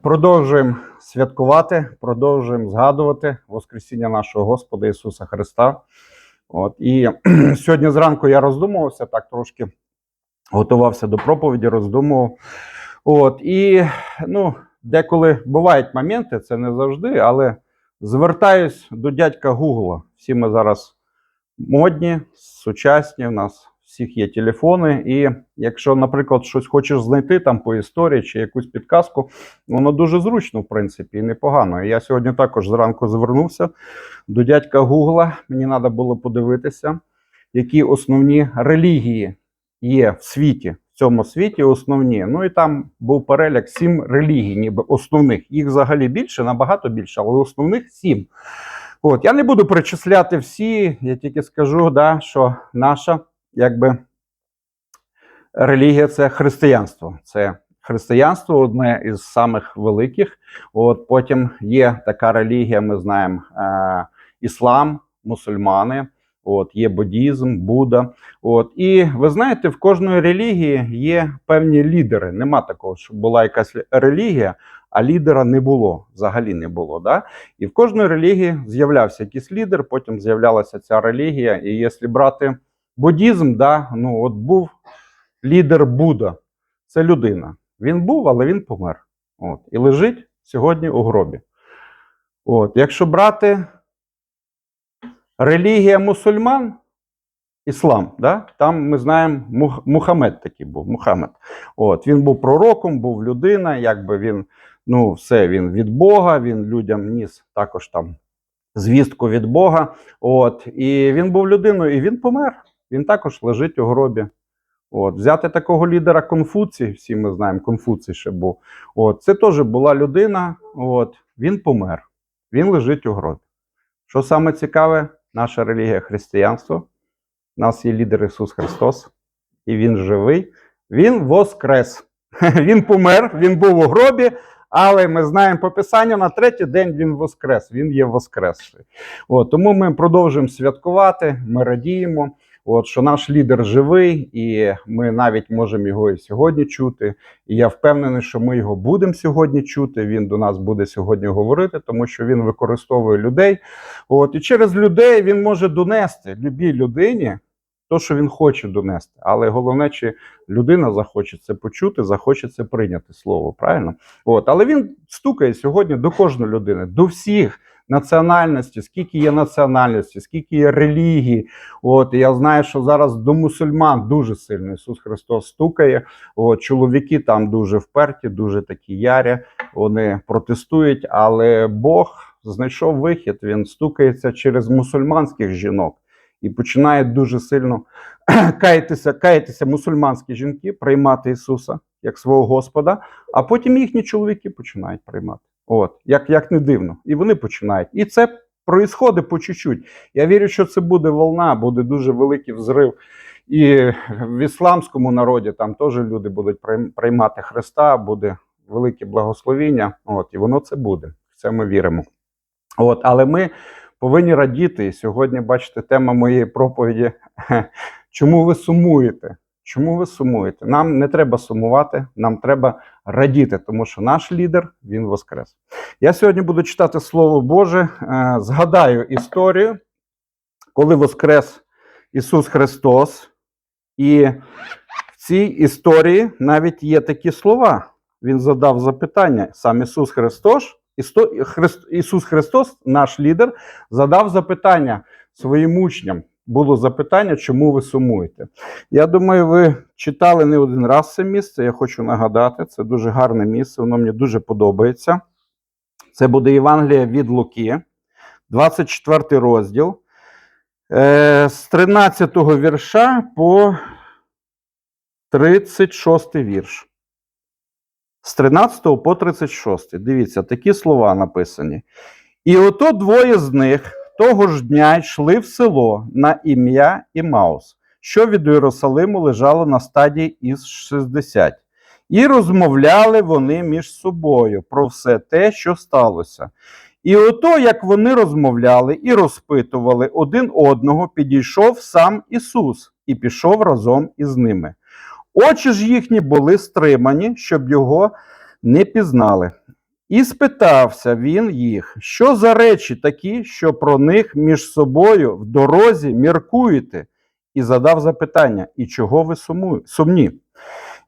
Продовжуємо святкувати, продовжуємо згадувати Воскресіння нашого Господа Ісуса Христа. От, і сьогодні зранку я роздумувався, так трошки готувався до проповіді, роздумував. От, і ну, деколи бувають моменти, це не завжди, але звертаюсь до дядька Гугла. Всі ми зараз модні, сучасні, в нас всіх є телефони. І якщо, наприклад, щось хочеш знайти там по історії чи якусь підказку, воно дуже зручно, в принципі, і непогано. Я сьогодні також зранку звернувся до дядька Гугла. Мені треба було подивитися, які основні релігії є в світі. В цьому світі основні. Ну і там був перелік сім релігій, ніби основних. Їх взагалі більше, набагато більше, але основних сім. От, я не буду перечисляти всі, я тільки скажу, да, що наша якби релігія це християнство. Це християнство одне із самих великих. От потім є така релігія, ми знаємо е, іслам, мусульмани. От є буддізм, Будда. От і ви знаєте, в кожної релігії є певні лідери. Нема такого, щоб була якась релігія, а лідера не було. Взагалі не було. Да? І в кожної релігії з'являвся якийсь лідер, потім з'являлася ця релігія. І якщо брати буддізм, да, ну от був лідер Будда, це людина. Він був, але він помер. От, і лежить сьогодні у гробі. От, якщо брати релігія мусульман, іслам, да? там ми знаємо, Мух, Мухаммед такий був. Мухаммед. От, він був пророком, був людина, якби він, ну, все, він від Бога, він людям ніс також там звістку від Бога. От, і він був людиною, і він помер. Він також лежить у гробі. От, взяти такого лідера Конфуцій, всі ми знаємо, Конфуцій ще був. От, це теж була людина, от, він помер, він лежить у гробі. Що саме цікаве, наша релігія християнство. У нас є лідер Ісус Христос, і Він живий, Він воскрес. Він помер, він був у гробі, але ми знаємо по Писанню, на третій день він воскрес, він є воскресший. Тому ми продовжуємо святкувати, ми радіємо. От що наш лідер живий, і ми навіть можемо його і сьогодні чути. І я впевнений, що ми його будемо сьогодні чути. Він до нас буде сьогодні говорити, тому що він використовує людей. От і через людей він може донести любій людині то, що він хоче донести. Але головне, чи людина захоче це почути, захоче це прийняти слово. Правильно? От, але він стукає сьогодні до кожної людини, до всіх національності, скільки є національності, скільки є релігії. От я знаю, що зараз до мусульман дуже сильно Ісус Христос стукає. От чоловіки там дуже вперті, дуже такі ярі. Вони протестують, але Бог знайшов вихід. Він стукається через мусульманських жінок. І починає дуже сильно каятися, каятися мусульманські жінки, приймати Ісуса як свого Господа, а потім їхні чоловіки починають приймати. От, як, як не дивно. І вони починають. І це проїсходить по чуть-чуть. Я вірю, що це буде волна, буде дуже великий взрив. І в ісламському народі там теж люди будуть приймати Христа, буде велике благословіння. От, і воно це буде. В це ми віримо. От, але ми повинні радіти. І сьогодні, бачите, тема моєї проповіді. Чому ви сумуєте? Чому ви сумуєте? Нам не треба сумувати, нам треба радіти, тому що наш лідер він воскрес. Я сьогодні буду читати Слово Боже, е, згадаю історію, коли воскрес Ісус Христос. І в цій історії навіть є такі слова. Він задав запитання. Сам Ісус Христос, Ісус Христос, наш лідер, задав запитання своїм учням. Було запитання, чому ви сумуєте. Я думаю, ви читали не один раз це місце. Я хочу нагадати, це дуже гарне місце, воно мені дуже подобається. Це буде Євангелія від Луки, 24 розділ, е, з 13 вірша по 36 вірш. З 13 по 36. Дивіться, такі слова написані. І ото двоє з них того ж дня йшли в село на ім'я Імаус, що від Єрусалиму лежало на стадії із 60. І розмовляли вони між собою про все те, що сталося. І ото, як вони розмовляли і розпитували один одного, підійшов сам Ісус і пішов разом із ними. Очі ж їхні були стримані, щоб його не пізнали. І спитався він їх, що за речі такі, що про них між собою в дорозі міркуєте? І задав запитання: І чого ви сумні?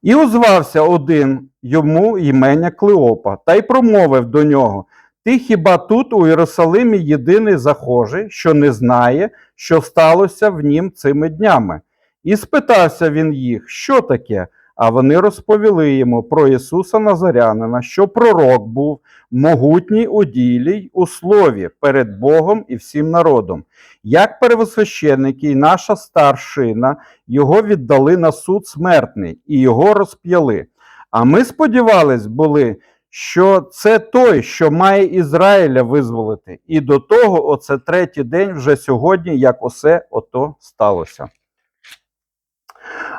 І озвався один йому імення Клеопа, та й промовив до нього: Ти хіба тут, у Єрусалимі, єдиний захожий, що не знає, що сталося в нім цими днями? І спитався він їх, що таке? А вони розповіли йому про Ісуса Назарянина, що пророк був могутній у ділі у слові перед Богом і всім народом. Як первосвященники і наша старшина його віддали на суд смертний і його розп'яли. А ми сподівались були, що це той, що має Ізраїля визволити. І до того, оце третій день вже сьогодні, як усе ото сталося.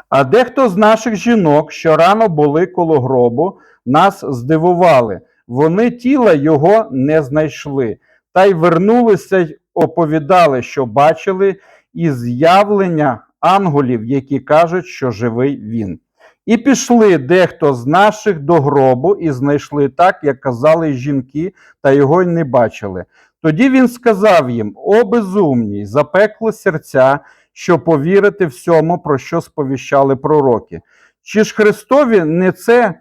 А дехто з наших жінок, що рано були коло гробу, нас здивували. Вони тіла його не знайшли, та й вернулися й оповідали, що бачили і з'явлення ангелів, які кажуть, що живий він. І пішли дехто з наших до гробу і знайшли так, як казали жінки, та його й не бачили. Тоді він сказав їм: О, безумні, запекло серця, що повірити всьому, про що сповіщали пророки. Чи ж Христові не це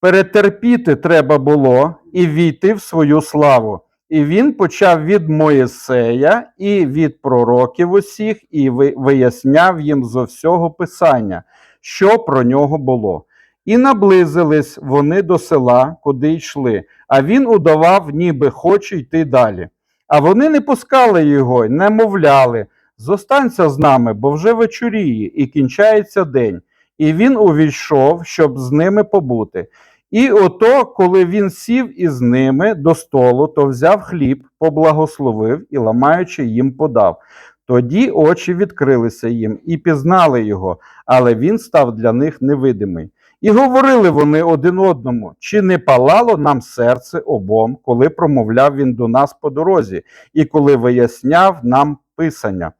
перетерпіти треба було і війти в свою славу? І він почав від Моїсея і від пророків усіх, і виясняв їм зо всього писання, що про нього було. І наблизились вони до села, куди йшли, а він удавав, ніби хоче йти далі. А вони не пускали його, не мовляли, зостанься з нами, бо вже вечоріє, і кінчається день. І він увійшов, щоб з ними побути. І ото, коли він сів із ними до столу, то взяв хліб, поблагословив і, ламаючи, їм подав. Тоді очі відкрилися їм і пізнали його, але він став для них невидимий. І говорили вони один одному, чи не палало нам серце обом, коли промовляв він до нас по дорозі, і коли виясняв нам писання.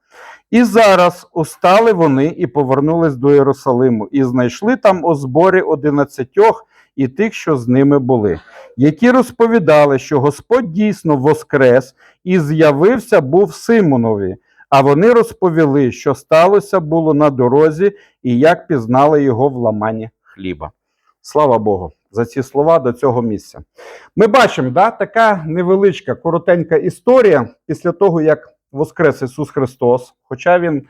І зараз устали вони і повернулись до Єрусалиму, і знайшли там у зборі одинадцятьох і тих, що з ними були, які розповідали, що Господь дійсно воскрес і з'явився був Симонові. А вони розповіли, що сталося було на дорозі і як пізнали його в ламанні хліба. Слава Богу за ці слова до цього місця. Ми бачимо, да, така невеличка, коротенька історія після того, як воскрес Ісус Христос, хоча Він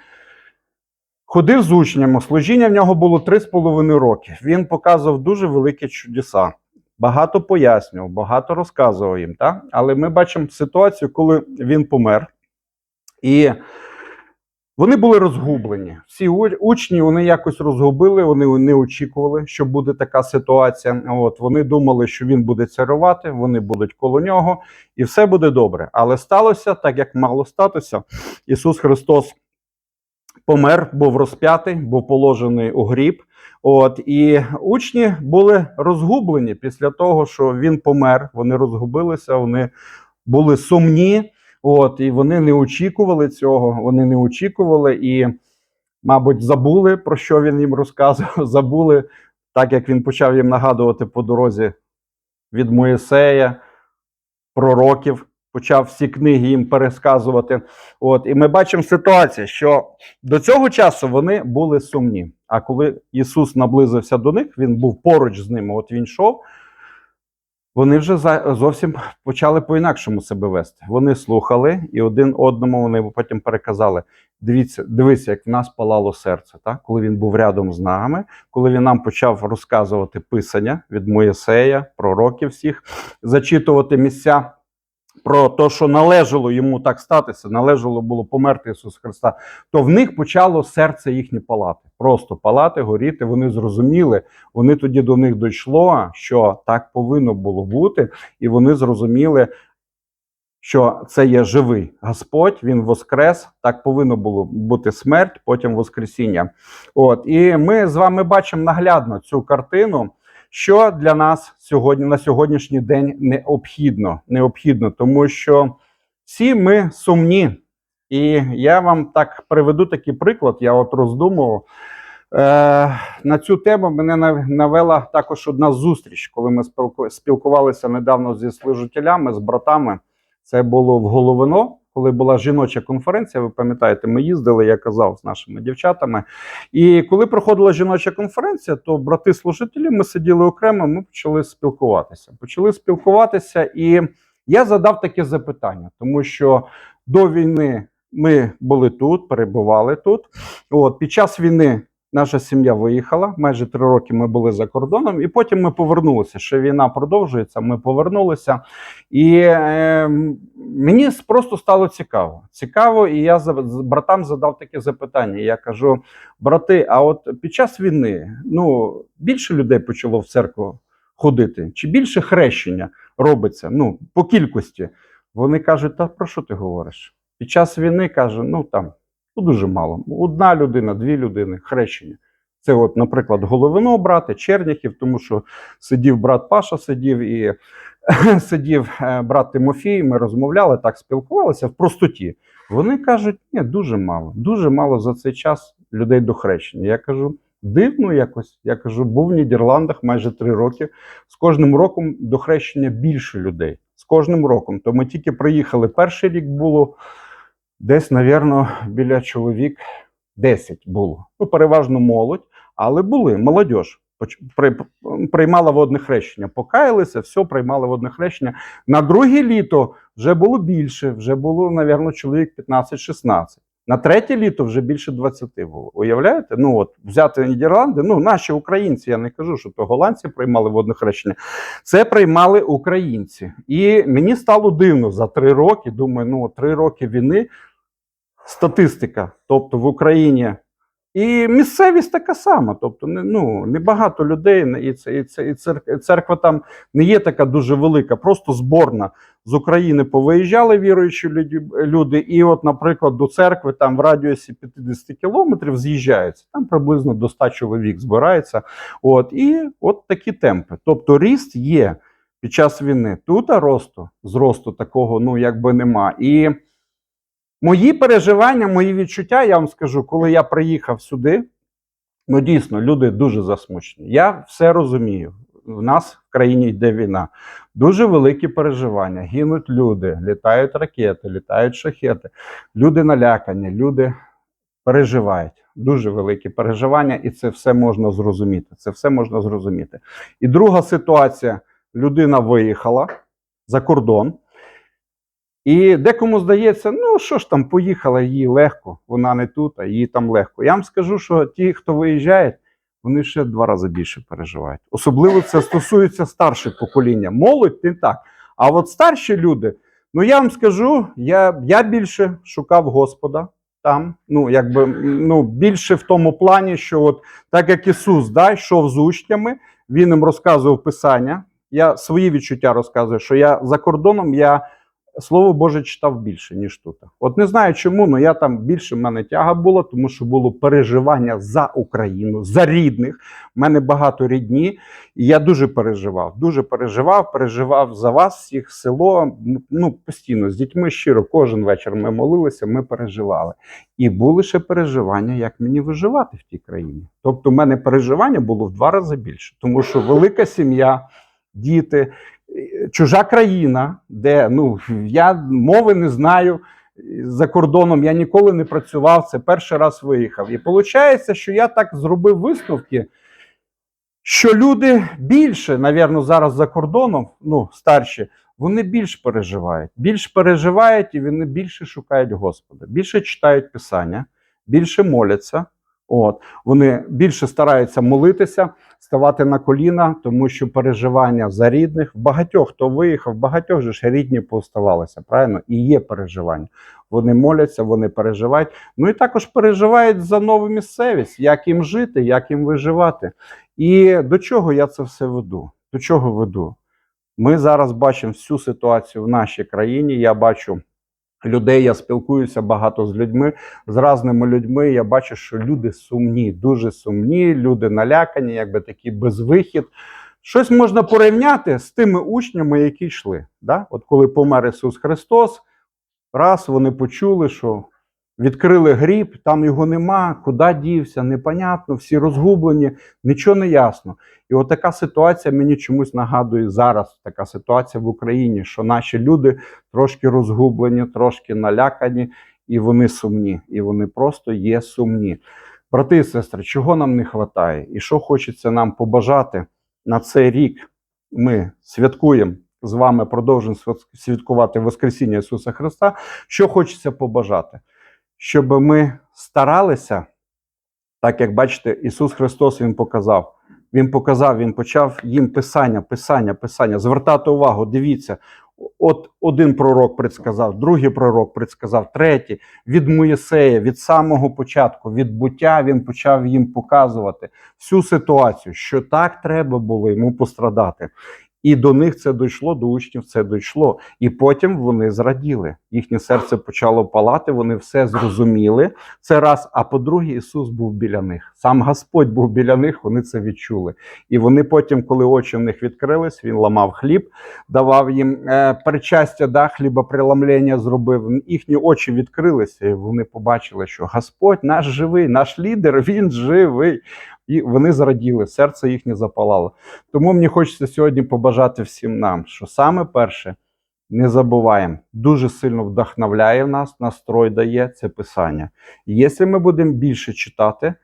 ходив з учнями, служіння в нього було 3,5 роки. Він показував дуже великі чудеса. Багато пояснював, багато розказував їм. Та? Але ми бачимо ситуацію, коли він помер. І вони були розгублені. Всі учні вони якось розгубили, вони не очікували, що буде така ситуація. От вони думали, що він буде царювати, вони будуть коло нього, і все буде добре. Але сталося так, як мало статися. Ісус Христос помер, був розп'ятий, був положений у гріб. От і учні були розгублені після того, що він помер. Вони розгубилися, вони були сумні. От, і вони не очікували цього, вони не очікували і, мабуть, забули, про що він їм розказував. Забули, так як він почав їм нагадувати по дорозі від Моїсея, пророків, почав всі книги їм пересказувати. От, і ми бачимо ситуацію, що до цього часу вони були сумні. А коли Ісус наблизився до них, він був поруч з ними, от він йшов. Вони вже зовсім почали по-інакшому себе вести. Вони слухали і один одному вони потім переказали: дивіться, дивися, як в нас палало серце. Так? Коли він був рядом з нами, коли він нам почав розказувати писання від Моєсея, пророків всіх, зачитувати місця про те, що належало йому так статися, належало було померти Ісусу Христа, то в них почало серце їхнє палати. Просто палати, горіти. Вони зрозуміли, вони тоді до них дійшло, що так повинно було бути, і вони зрозуміли, що це є живий Господь, Він воскрес. Так повинно було бути смерть, потім Воскресіння. От і ми з вами бачимо наглядно цю картину. Що для нас сьогодні на сьогоднішній день необхідно, необхідно, тому що всі ми сумні. І я вам так приведу такий приклад. Я от роздумував. Е, на цю тему мене навела також одна зустріч, коли ми спілкувалися недавно зі служителями, з братами. Це було в Головино, коли була жіноча конференція. Ви пам'ятаєте, ми їздили, я казав з нашими дівчатами. І коли проходила жіноча конференція, то брати-служителі ми сиділи окремо, ми почали спілкуватися. Почали спілкуватися, і я задав таке запитання, тому що до війни ми були тут, перебували тут. От під час війни наша сім'я виїхала. Майже три роки ми були за кордоном, і потім ми повернулися. Ще війна продовжується. Ми повернулися, і е, мені просто стало цікаво. Цікаво, і я братам задав таке запитання. Я кажу: брати, а от під час війни ну більше людей почало в церкву ходити, чи більше хрещення робиться? Ну по кількості. Вони кажуть, та про що ти говориш? Під час війни каже, ну там ну, дуже мало. Одна людина, дві людини, хрещення. Це, от, наприклад, Головино брати, Черняхів, тому що сидів брат Паша, сидів і сидів е, брат Тимофій. Ми розмовляли, так спілкувалися в простоті. Вони кажуть, ні, дуже мало, дуже мало за цей час людей до хрещення. Я кажу, дивно якось. Я кажу, був в Нідерландах майже три роки. З кожним роком до хрещення більше людей. З кожним роком. То ми тільки приїхали. Перший рік було десь, навірно, біля чоловік 10 було. Ну, переважно молодь, але були молодь. При, приймала водне хрещення, покаялися, все, приймали водне хрещення. На друге літо вже було більше, вже було, навірно, чоловік 15-16. На третє літо вже більше 20 було. Уявляєте? Ну от взяти Нідерланди, ну наші українці, я не кажу, що то голландці приймали водне хрещення. Це приймали українці. І мені стало дивно за три роки. Думаю, ну три роки війни. Статистика, тобто в Україні. І місцевість така сама. Тобто, не, ну, небагато людей, і, це, і, це, і церква, церква там не є така дуже велика, просто зборна. З України повиїжджали віруючі люди, і, от, наприклад, до церкви там в радіусі 50 кілометрів з'їжджаються. Там приблизно до 100 чоловік збирається. От, і от такі темпи. Тобто ріст є під час війни. Тут а росту, зросту такого ну, якби нема. І мої переживання, мої відчуття, я вам скажу, коли я приїхав сюди, ну дійсно, люди дуже засмучені. Я все розумію. У нас в країні йде війна. Дуже великі переживання. Гинуть люди, літають ракети, літають шахети. Люди налякані, люди переживають. Дуже великі переживання, і це все можна зрозуміти. Це все можна зрозуміти. І друга ситуація: людина виїхала за кордон. І декому здається, ну що ж там, поїхала, їй легко, вона не тут, а їй там легко. Я вам скажу, що ті, хто виїжджає, вони ще два рази більше переживають. Особливо це стосується старших покоління. Молодь не так. А от старші люди, ну я вам скажу, я, я більше шукав Господа там. Ну, якби ну, більше в тому плані, що от так як Ісус да, йшов з учнями, Він їм розказував Писання. Я свої відчуття розказую, що я за кордоном я Слово Боже читав більше, ніж тут. От не знаю чому, але я там більше в мене тяга була, тому що було переживання за Україну, за рідних. У мене багато рідні, і я дуже переживав. Дуже переживав, переживав за вас, всіх село. Ну постійно з дітьми щиро. Кожен вечір ми молилися, ми переживали. І були ще переживання, як мені виживати в тій країні. Тобто, в мене переживання було в два рази більше, тому що велика сім'я, діти чужа країна, де ну я мови не знаю за кордоном, я ніколи не працював. Це перший раз виїхав. І виходить, що я так зробив висновки, що люди більше, навірно, зараз за кордоном, ну старші, вони більш переживають. Більш переживають і вони більше шукають Господа, більше читають Писання, більше моляться. От вони більше стараються молитися, ставати на коліна, тому що переживання за рідних багатьох, хто виїхав, багатьох же ж рідні поставалися, правильно? І є переживання. Вони моляться, вони переживають. Ну і також переживають за нову місцевість, як їм жити, як їм виживати. І до чого я це все веду? До чого веду? Ми зараз бачимо всю ситуацію в нашій країні. Я бачу людей, я спілкуюся багато з людьми, з разними людьми. Я бачу, що люди сумні, дуже сумні, люди налякані, якби такі безвихід. Щось можна порівняти з тими учнями, які йшли. Да? От коли помер Ісус Христос, раз вони почули, що Відкрили гріб, там його нема, куди дівся, непонятно, всі розгублені, нічого не ясно. І от така ситуація мені чомусь нагадує зараз така ситуація в Україні, що наші люди трошки розгублені, трошки налякані, і вони сумні, і вони просто є сумні. Брати і сестри, чого нам не вистачає? І що хочеться нам побажати на цей рік? Ми святкуємо з вами, продовжуємо святкувати Воскресіння Ісуса Христа. Що хочеться побажати? Щоб ми старалися, так як бачите, Ісус Христос Він показав. Він показав, Він почав їм писання, писання, писання, звертати увагу. Дивіться, от один пророк предсказав, другий пророк предсказав, третій від Моїсея, від самого початку, від буття він почав їм показувати всю ситуацію, що так треба було йому пострадати. І до них це дійшло, до учнів це дійшло. І потім вони зраділи. Їхнє серце почало палати, вони все зрозуміли. Це раз. А по-друге, Ісус був біля них. Сам Господь був біля них, вони це відчули. І вони потім, коли очі в них відкрились, він ламав хліб, давав їм е, причастя, да, хлібоприламлення зробив. Їхні очі відкрилися, і вони побачили, що Господь наш живий, наш лідер, він живий. І вони зраділи, серце їхнє запалало. Тому мені хочеться сьогодні побажати всім нам, що саме перше, не забуваємо, дуже сильно вдохновляє в нас, настрой дає це писання. І якщо ми будемо більше читати,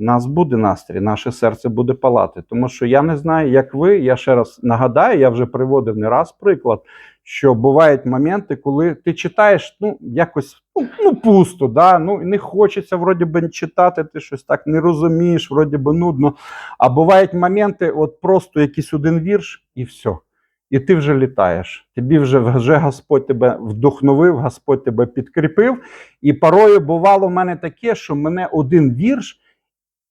нас буде настрій, наше серце буде палати. Тому що я не знаю, як ви. Я ще раз нагадаю, я вже приводив не раз приклад, що бувають моменти, коли ти читаєш, ну, якось ну, ну пусто, да? ну, не хочеться вроді би читати, ти щось так не розумієш, вроді би нудно. А бувають моменти, от просто якийсь один вірш, і все. І ти вже літаєш. Тобі вже, вже Господь тебе вдохновив, Господь тебе підкріпив. І порою бувало в мене таке, що мене один вірш,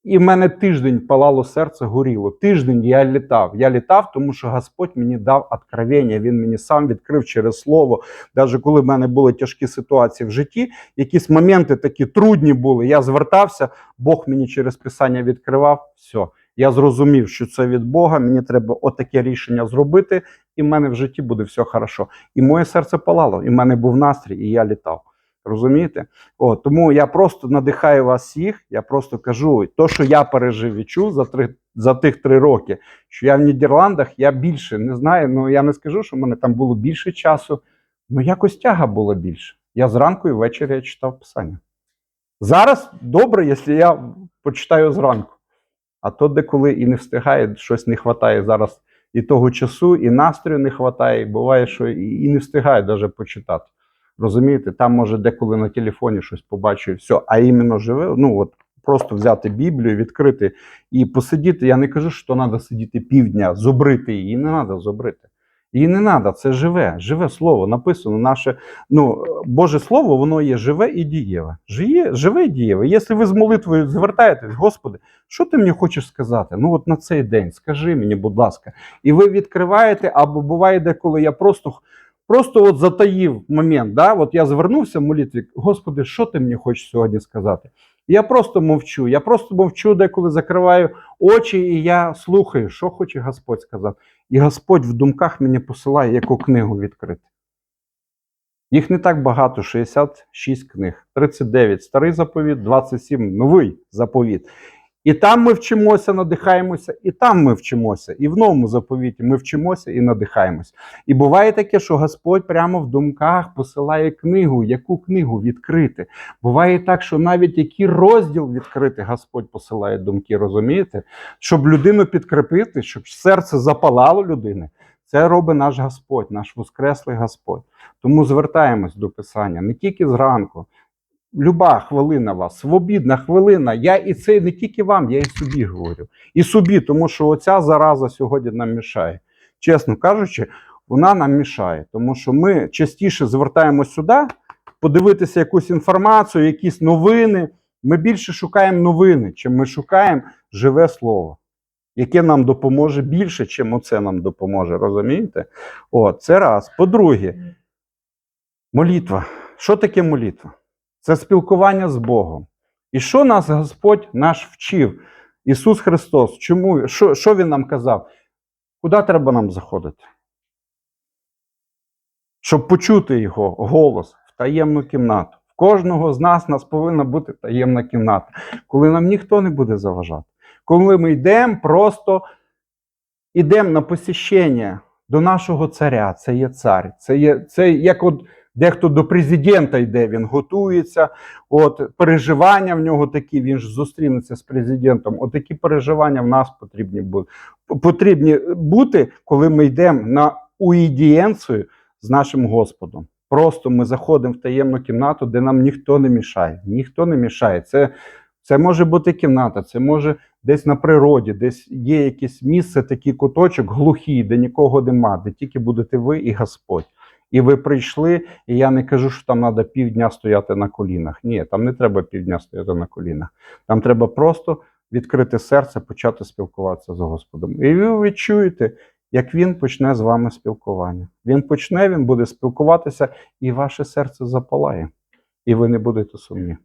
і в мене тиждень палало серце, горіло. Тиждень я літав. Я літав, тому що Господь мені дав откровення. Він мені сам відкрив через слово. Навіть коли в мене були тяжкі ситуації в житті, якісь моменти такі трудні були. Я звертався, Бог мені через писання відкривав. Все. Я зрозумів, що це від Бога. Мені треба отаке рішення зробити, і в мене в житті буде все хорошо. І моє серце палало, і в мене був настрій, і я літав. Розумієте? О, тому я просто надихаю вас всіх. Я просто кажу, то, що я пережив і за три за тих три роки, що я в Нідерландах, я більше не знаю. Ну я не скажу, що в мене там було більше часу. Ну якось тяга була більше. Я зранку і ввечері я читав писання. Зараз добре, якщо я почитаю зранку. А то деколи і не встигає, щось не вистачає зараз і того часу, і настрою не вистачає. Буває, що і не встигає навіть почитати. Розумієте, там може деколи на телефоні щось побачу і все, а іменно живе, ну от просто взяти Біблію, відкрити і посидіти. Я не кажу, що треба сидіти півдня, зубрити її. Не треба зубрити. Її не треба, це живе, живе слово. Написано наше. Ну, Боже Слово, воно є живе і дієве. Живе, живе і дієве. Якщо ви з молитвою звертаєтесь, Господи, що ти мені хочеш сказати? Ну, от на цей день, скажи мені, будь ласка. І ви відкриваєте, або буває деколи я просто. Просто от затаїв момент, да? от я звернувся в молитві, Господи, що ти мені хочеш сьогодні сказати? Я просто мовчу. Я просто мовчу, деколи закриваю очі, і я слухаю, що хоче Господь сказати. І Господь в думках мені посилає яку книгу відкрити. Їх не так багато, 66 книг, 39 старий заповіт, 27 новий заповіт. І там ми вчимося, надихаємося, і там ми вчимося. І в новому заповіті ми вчимося і надихаємося. І буває таке, що Господь прямо в думках посилає книгу, яку книгу відкрити. Буває так, що навіть який розділ відкрити, Господь посилає думки, розумієте? Щоб людину підкріпити, щоб серце запалало людини. Це робить наш Господь, наш Воскреслий Господь. Тому звертаємось до Писання не тільки зранку. Люба хвилина вас, свобідна хвилина. Я і це не тільки вам, я і собі говорю. І собі, тому що оця зараза сьогодні нам мішає. Чесно кажучи, вона нам мішає, тому що ми частіше звертаємось сюди, подивитися якусь інформацію, якісь новини. Ми більше шукаємо новини, чим ми шукаємо живе слово, яке нам допоможе більше, чим оце нам допоможе. Розумієте? О, це раз. По-друге, молитва. Що таке молитва? Це спілкування з Богом. І що нас Господь наш вчив? Ісус Христос. Чому? Що, що Він нам казав? Куди треба нам заходити? Щоб почути Його голос в таємну кімнату, в кожного з нас нас повинна бути таємна кімната, коли нам ніхто не буде заважати. Коли ми йдемо, просто йдемо на посіщення до нашого царя. Це є цар. Це є це як от дехто до президента йде, він готується. От переживання в нього такі, він ж зустрінеться з президентом. От переживання в нас потрібні бути. Потрібні бути, коли ми йдемо на уідієнцію з нашим Господом. Просто ми заходимо в таємну кімнату, де нам ніхто не мішає. Ніхто не мішає. Це, це може бути кімната, це може десь на природі, десь є якесь місце, такий куточок глухий, де нікого нема, де тільки будете ви і Господь. І ви прийшли, і я не кажу, що там треба півдня стояти на колінах. Ні, там не треба півдня стояти на колінах. Там треба просто відкрити серце, почати спілкуватися з Господом. І ви відчуєте, як він почне з вами спілкування. Він почне, він буде спілкуватися, і ваше серце запалає, і ви не будете сумні.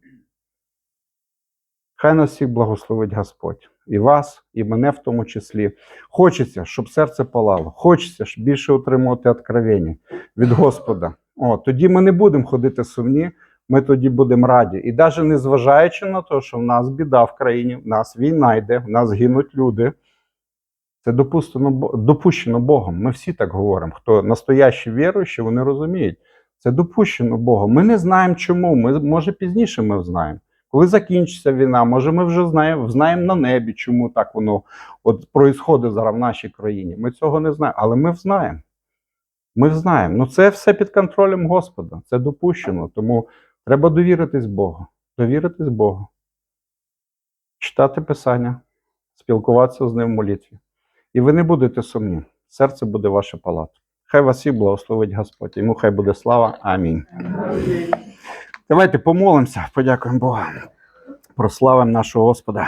Хай нас всіх благословить Господь, і вас, і мене в тому числі. Хочеться, щоб серце палало, хочеться щоб більше отримувати откровення від Господа. О, тоді ми не будемо ходити сумні, ми тоді будемо раді. І навіть не зважаючи на те, що в нас біда в країні, в нас війна йде, в нас гинуть люди. Це допустено, Бо- допущено Богом. Ми всі так говоримо. Хто настоящі віруючі, вони розуміють. Це допущено Богом. Ми не знаємо чому. Ми, може, пізніше ми знаємо. Коли закінчиться війна, може, ми вже знаємо, знаємо на небі, чому так воно от проїсходить зараз в нашій країні. Ми цього не знаємо, але ми знаємо. Ми знаємо. Ну це все під контролем Господа. Це допущено. Тому треба довіритись Богу. Довіритись Богу. Читати Писання, спілкуватися з ним в молитві. І ви не будете сумні. Серце буде ваше палата. Хай вас всіх благословить Господь. Йому хай буде слава. Амінь. Давайте помолимося, подякуємо Богу. Прославимо нашого Господа.